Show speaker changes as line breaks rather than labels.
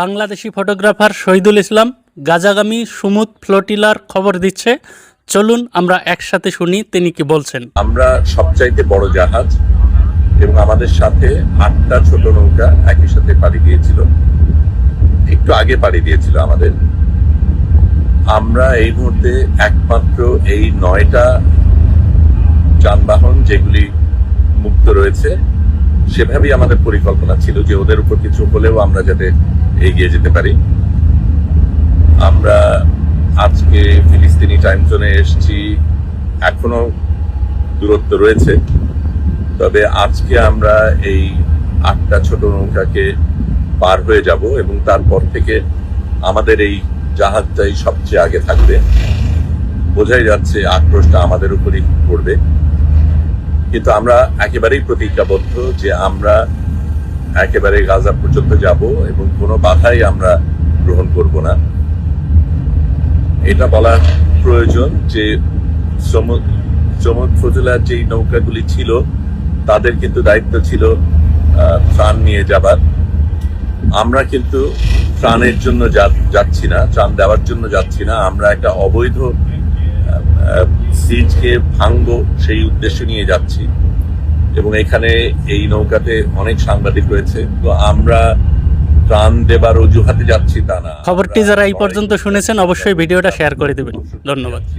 Bangladeshi photographer Shahidul Islam গাজাগামী Sumud ফ্লোটিলার খবর দিচ্ছে। চলুন আমরা একসাথে শুনি তিনি কি বলছেন।
আমরা সবচাইতে বড় জাহাজ এবং আমাদের সাথে আটটা ছোট নৌকা একই সাথে পাড়ি দিয়েছিল। একটু আগে পাড়ি দিয়েছিল আমাদের। আমরা এই মুহূর্তে একমাত্র এই নয়টা যানবাহন যেগুলি মুক্ত রয়েছে, সেভাবেই আমাদের পরিকল্পনা ছিল যে ওদের উপর কিছু হলেও আমরা যাতে এগিয়ে যেতে পারি। আমরা আজকে ফিলিস্তিনি টাইম জোনে এসেছি। এখনও দূরত্ব রয়েছে। তবে আজকে আমরা এই আটটা ছোট নৌকাকে পার হয়ে যাব এবং তারপর থেকে আমাদের এই জাহাজটাই সবচেয়ে আগে থাকবে। বোঝাই যাচ্ছে আক্রোশটা আমাদের উপরই পড়বে। কিন্তু আমরা একেবারেই প্রতিজ্ঞাবদ্ধ যে আমরা একেবারে গাজা পর্যন্ত যাব এবং কোনো বাধাই আমরা গ্রহণ করব না। এটা বলা প্রয়োজন যে চমক ফজলার যেই নৌকাগুলি ছিল, তাদের কিন্তু দায়িত্ব ছিল ত্রাণ নিয়ে যাবার। আমরা কিন্তু ত্রাণের জন্য যাচ্ছি না, ত্রাণ দেওয়ার জন্য যাচ্ছি না। আমরা একটা অবৈধ সিজকে ভাঙবো সেই উদ্দেশ্য নিয়ে যাচ্ছি। এবং এখানে এই নৌকাতে অনেক সাংবাদিক রয়েছে। তো আমরা ত্রাণ দেবার অজুহাতে যাচ্ছি তা না।
খবরটি যারা এই পর্যন্ত শুনেছেন অবশ্যই ভিডিওটা শেয়ার করে দেবেন। ধন্যবাদ।